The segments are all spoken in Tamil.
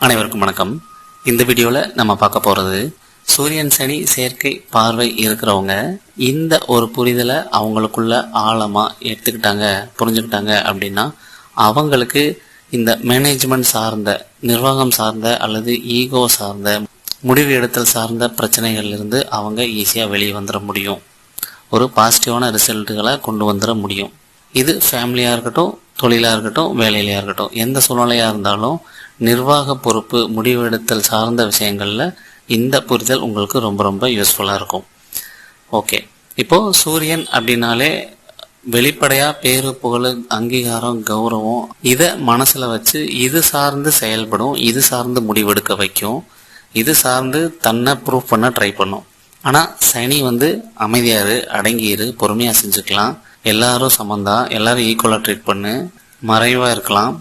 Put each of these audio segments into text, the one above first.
அனைவருக்கும் வணக்கம். இந்த வீடியோவில் நம்ம பார்க்க போகிறது சூரியன் சனி செயற்கை பார்வை இருக்கிறவங்க இந்த ஒரு புரிதலை அவங்களுக்குள்ள ஆழமாக எடுத்துக்கிட்டாங்க புரிஞ்சுக்கிட்டாங்க அப்படின்னா அவங்களுக்கு இந்த மேனேஜ்மெண்ட் சார்ந்த நிர்வாகம் சார்ந்த அல்லது ஈகோ சார்ந்த முடிவு எடுத்தல் சார்ந்த பிரச்சனைகள்லேருந்து அவங்க ஈஸியாக வெளியே வந்துட முடியும். ஒரு பாசிட்டிவான ரிசல்ட்டுகளை கொண்டு வந்துட முடியும். இது ஃபேமிலியாக இருக்கட்டும் தொழிலாக இருக்கட்டும் வேலையிலையாக இருக்கட்டும் எந்த சூழ்நிலையாக இருந்தாலும் நிர்வாக பொறுப்பு முடிவெடுத்தல் சார்ந்த விஷயங்களில் இந்த புரிதல் உங்களுக்கு ரொம்ப ரொம்ப யூஸ்ஃபுல்லாக இருக்கும். ஓகே இப்போ சூரியன் அப்படின்னாலே வெளிப்படையாக பேரு புகழ் அங்கீகாரம் கௌரவம் இதை மனசில் வச்சு இது சார்ந்து செயல்படும் இது சார்ந்து முடிவெடுக்க வைக்கும் இது சார்ந்து தன்னை ப்ரூவ் பண்ண ட்ரை பண்ணும். ஆனால் சனி வந்து அமைதியாரு அடங்கியிரு பொறுமையாக செஞ்சுக்கலாம். எல்லாரும் சமந்தா எல்லாரும் ஈக்குவலாக ட்ரீட் பண்ணு மறைவாக இருக்கலாம்.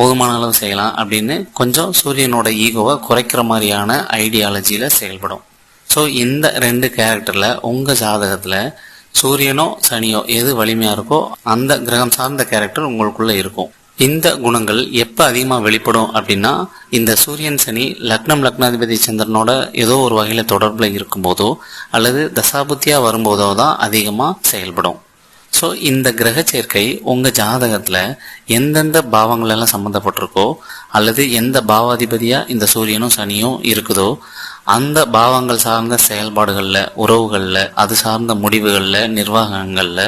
போதுமான அளவு செய்யலாம் அப்படின்னு கொஞ்சம் சூரியனோட ஈகோவை குறைக்கிற மாதிரியான ஐடியாலஜியில் செயல்படும். ஸோ இந்த ரெண்டு கேரக்டரில் உங்கள் ஜாதகத்தில் சூரியனோ சனியோ எது வலிமையாக இருக்கோ அந்த கிரகம் சார்ந்த கேரக்டர் உங்களுக்குள்ளே இருக்கும். இந்த குணங்கள் எப்போ அதிகமாக வெளிப்படும் அப்படின்னா இந்த சூரியன் சனி லக்னம் லக்னாதிபதி சந்திரனோட ஏதோ ஒரு வகையில் தொடர்பில் இருக்கும்போதோ அல்லது தசாபுத்தியாக வரும்போதோ தான் அதிகமாக செயல்படும். ஸோ இந்த கிரக சேர்க்கை உங்கள் ஜாதகத்தில் எந்தெந்த பாவங்களெல்லாம் சம்மந்தப்பட்டிருக்கோ அல்லது எந்த பாவாதிபதியாக இந்த சூரியனும் சனியும் இருக்குதோ அந்த பாவங்கள் சார்ந்த செயல்பாடுகளில் உறவுகளில் அது சார்ந்த முடிவுகளில் நிர்வாகங்களில்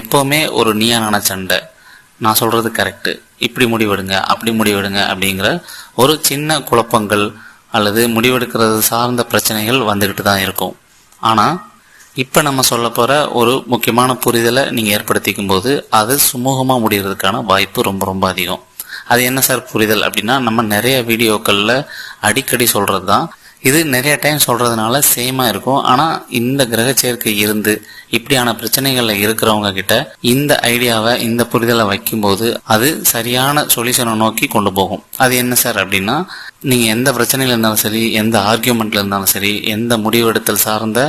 எப்போவுமே ஒரு நீயான சண்டை. நான் சொல்கிறது கரெக்டு இப்படி முடிவெடுங்க அப்படி முடிவெடுங்க அப்படிங்கிற ஒரு சின்ன குழப்பங்கள் அல்லது முடிவெடுக்கிறது சார்ந்த பிரச்சனைகள் வந்துக்கிட்டு தான் இருக்கும். ஆனால் இப்போ நம்ம சொல்ல போகிற ஒரு முக்கியமான புரிதலை நீங்கள் ஏற்படுத்திக்கும் போது அது சுமூகமாக முடிகிறதுக்கான வாய்ப்பு ரொம்ப ரொம்ப அதிகம். அது என்ன சார் புரிதல் அப்படின்னா நம்ம நிறைய வீடியோக்களில் அடிக்கடி சொல்கிறது தான் இது நிறைய டைம் சொல்கிறதுனால சேமாக இருக்கும். ஆனால் இந்த கிரக சேர்க்கை இருந்து இப்படியான பிரச்சனைகளில் இருக்கிறவங்க கிட்ட இந்த ஐடியாவை இந்த புரிதலை வைக்கும்போது அது சரியான சொல்யூஷனை நோக்கி கொண்டு போகும். அது என்ன சார் அப்படின்னா நீங்கள் எந்த பிரச்சனையில் இருந்தாலும் சரி எந்த ஆர்கியூமெண்ட்ல இருந்தாலும் சரி எந்த முடிவெடுத்தல் சார்ந்த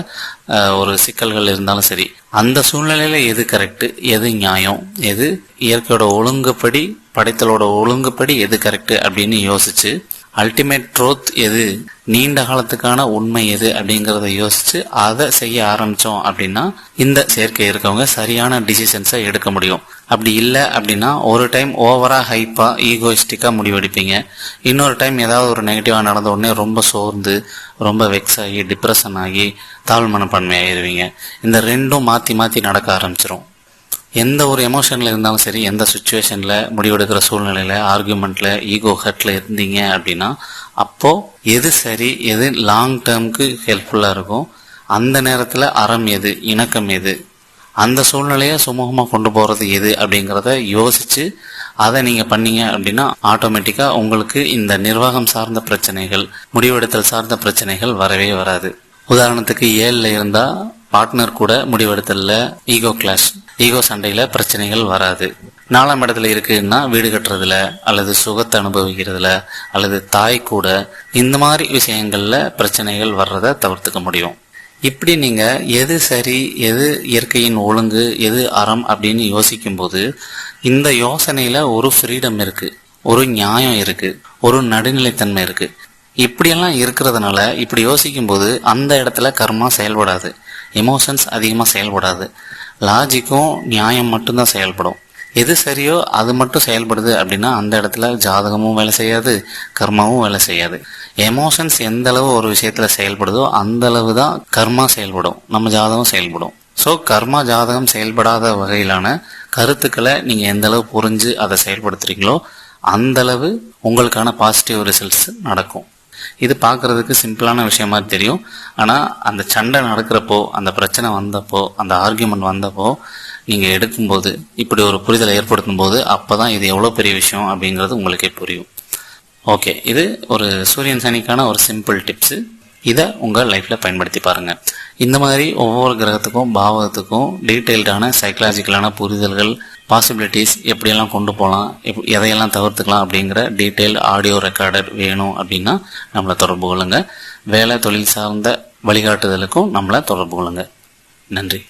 ஒரு சிக்கல்கள் இருந்தாலும் சரி அந்த சூழ்நிலையில் எது கரெக்ட் எது நியாயம் எது இயற்கையோட ஒழுங்குப்படி படைத்தலோட ஒழுங்குப்படி எது கரெக்ட் அப்படின்னு யோசிச்சு அல்டிமேட் ட்ரோத் எது? நீண்ட காலத்துக்கான உண்மை எது அப்படிங்கிறத யோசிச்சு அதை செய்ய ஆரம்பிச்சோம் அப்படின்னா இந்த சேர்க்கை இருக்கவங்க சரியான டிசிஷன்ஸை எடுக்க முடியும். அப்படி இல்லை அப்படின்னா ஒரு டைம் ஓவரா ஹைப்பா ஈகோயிஸ்டிக்கா முடிவெடுப்பீங்க. இன்னொரு டைம் ஏதாவது ஒரு நெகட்டிவா நடந்த உடனே ரொம்ப சோர்ந்து ரொம்ப வெக்ஸ் ஆகி டிப்ரெஷன் ஆகி தாழ்மனப்பான்மை ஆயிடுவீங்க இந்த ரெண்டும் மாத்தி மாத்தி நடக்க ஆரம்பிச்சிரும். எந்த ஒரு எமோஷனில் இருந்தாலும் சரி எந்த சுச்சுவேஷனில் முடிவெடுக்கிற சூழ்நிலையில் ஆர்குமெண்ட்டில் ஈகோ ஹர்ட்டில் இருந்தீங்க அப்படின்னா அப்போது எது சரி எது லாங் டேர்முக்கு ஹெல்ப்ஃபுல்லாக இருக்கும். அந்த நேரத்தில் அறம் எது இணக்கம் எது அந்த சூழ்நிலையை சுமூகமாக கொண்டு போகிறது எது அப்படிங்கிறத யோசித்து அதை நீங்கள் பண்ணீங்க அப்படின்னா ஆட்டோமேட்டிக்காக உங்களுக்கு இந்த நிர்வாகம் சார்ந்த பிரச்சனைகள் முடிவெடுத்தல் சார்ந்த பிரச்சனைகள் வரவே வராது. உதாரணத்துக்கு ஏழில் இருந்தால் பார்ட்னர் கூட முடிவெடுத்தலில் ஈகோ கிளாஷ் ஈகோ சண்டையில் பிரச்சனைகள் வராது. நாலாம் இடத்துல இருக்குன்னா வீடு கட்டுறதுல அல்லது சுகத்தை அனுபவிக்கிறதுல அல்லது தாய் கூட இந்த மாதிரி விஷயங்களில் பிரச்சனைகள் வர்றதை தவிர்த்துக்க முடியும். இப்படி நீங்கள் எது சரி எது இயற்கையின் ஒழுங்கு எது அறம் அப்படின்னு யோசிக்கும்போது இந்த யோசனையில் ஒரு ஃப்ரீடம் இருக்குது ஒரு நியாயம் இருக்குது ஒரு நடுநிலைத்தன்மை இருக்குது இப்படியெல்லாம் இருக்கிறதுனால இப்படி யோசிக்கும்போது அந்த இடத்துல கர்மா செயல்படாது. எமோஷன்ஸ் அதிகமாக செயல்படாது. லாஜிக்கும் நியாயம் மட்டும்தான் செயல்படும். எது சரியோ அது மட்டும் செயல்படுது அப்படின்னா அந்த இடத்துல ஜாதகமும் வேலை செய்யாது கர்மாவும் வேலை செய்யாது. எமோஷன்ஸ் எந்த அளவு ஒரு விஷயத்துல செயல்படுதோ அந்த அளவு தான் கர்மா செயல்படும். நம்ம ஜாதகம் செயல்படும். ஸோ கர்மா ஜாதகம் செயல்படாத வகையிலான கருத்துக்களை நீங்க எந்த அளவு புரிஞ்சு அதை செயல்படுத்துறீங்களோ அந்த அளவு உங்களுக்கான பாசிட்டிவ் ரிசல்ட்ஸ் நடக்கும். இது பார்க்கறதுக்கு சிம்பிளான விஷயமா தெரியும். ஆனால் அந்த சண்டை நடக்கிறப்போ அந்த பிரச்சனை வந்தப்போ அந்த ஆர்கியூமெண்ட் வந்தப்போ நீங்கள் எடுக்கும்போது இப்படி ஒரு புரிதலை ஏற்படுத்தும் போது அப்போ தான் இது எவ்வளோ பெரிய விஷயம் அப்படிங்கிறது உங்களுக்கே புரியும். ஓகே இது ஒரு சூரியன் சனிக்கான ஒரு சிம்பிள் டிப்ஸு இதை உங்கள் லைஃப்பில் பயன்படுத்தி பாருங்கள் இந்த மாதிரி ஒவ்வொரு கிரகத்துக்கும் பாவகத்துக்கும் டீட்டெயில்டான சைக்கலாஜிக்கலான புரிதல்கள் பாசிபிலிட்டிஸ் எப்படியெல்லாம் கொண்டு போகலாம் எப் எதையெல்லாம் தவிர்த்துக்கலாம் அப்படிங்கிற டீட்டெயில் ஆடியோ ரெக்கார்டர் வேணும் அப்படின்னா நம்மளை தொடர்பு கொள்ளுங்க. வேலை தொழில் சார்ந்த வழிகாட்டுதலுக்கும் நம்மளை தொடர்பு கொள்ளுங்க. நன்றி.